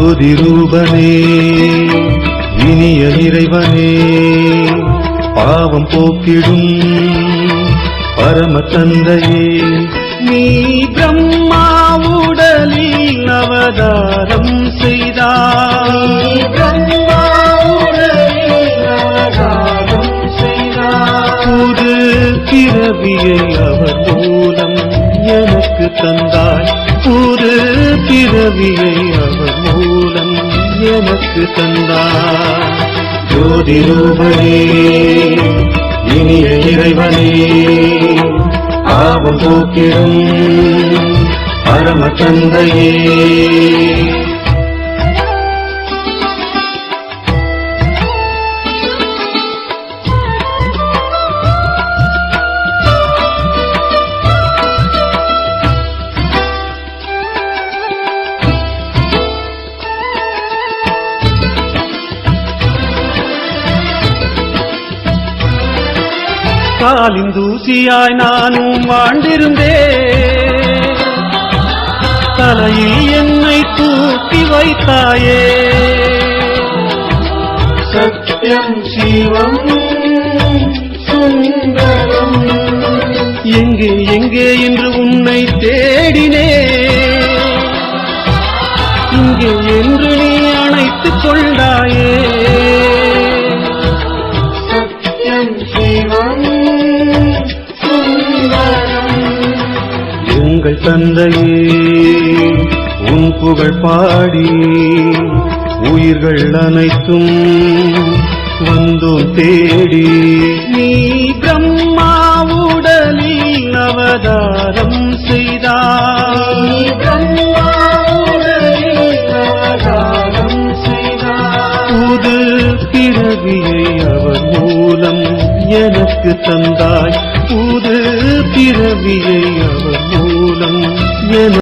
ஜோதி ரூபனே இனிய இறைவனே பாவம் போக்கிடும் பரம தந்தையே நீ பிரம்மா உடலில் அவதாரம் செய்தாய். புது பிறவியை அவர் மூலம் எனக்கு தந்தாய். புது பிறவியை அவர் மூலம் எனக்கு தந்தார். ஜோதி ரூபனே இனிய இறைவனே பாவம் போக்கிடும் பரம தந்தையே. காலின் தூசியாய் நானும் வாழ்ந்திருந்தேன். தலையில் என்னை தூக்கி வைத்தாயே. சத்தியம் சிவம் சுந்தரம். எங்கே எங்கே என்று உன்னை தேடினே தந்தையே உன் புகழ் பாடி உயிர்கள் அனைத்தும் வந்தோம் தேடி. நீ பிரம்மா உடலில் அவதாரம் செய்தாய். புது பிறவியை அவர் மூலம் எனக்கு தந்தாய். புது பிறவியை அவர் மூலம் என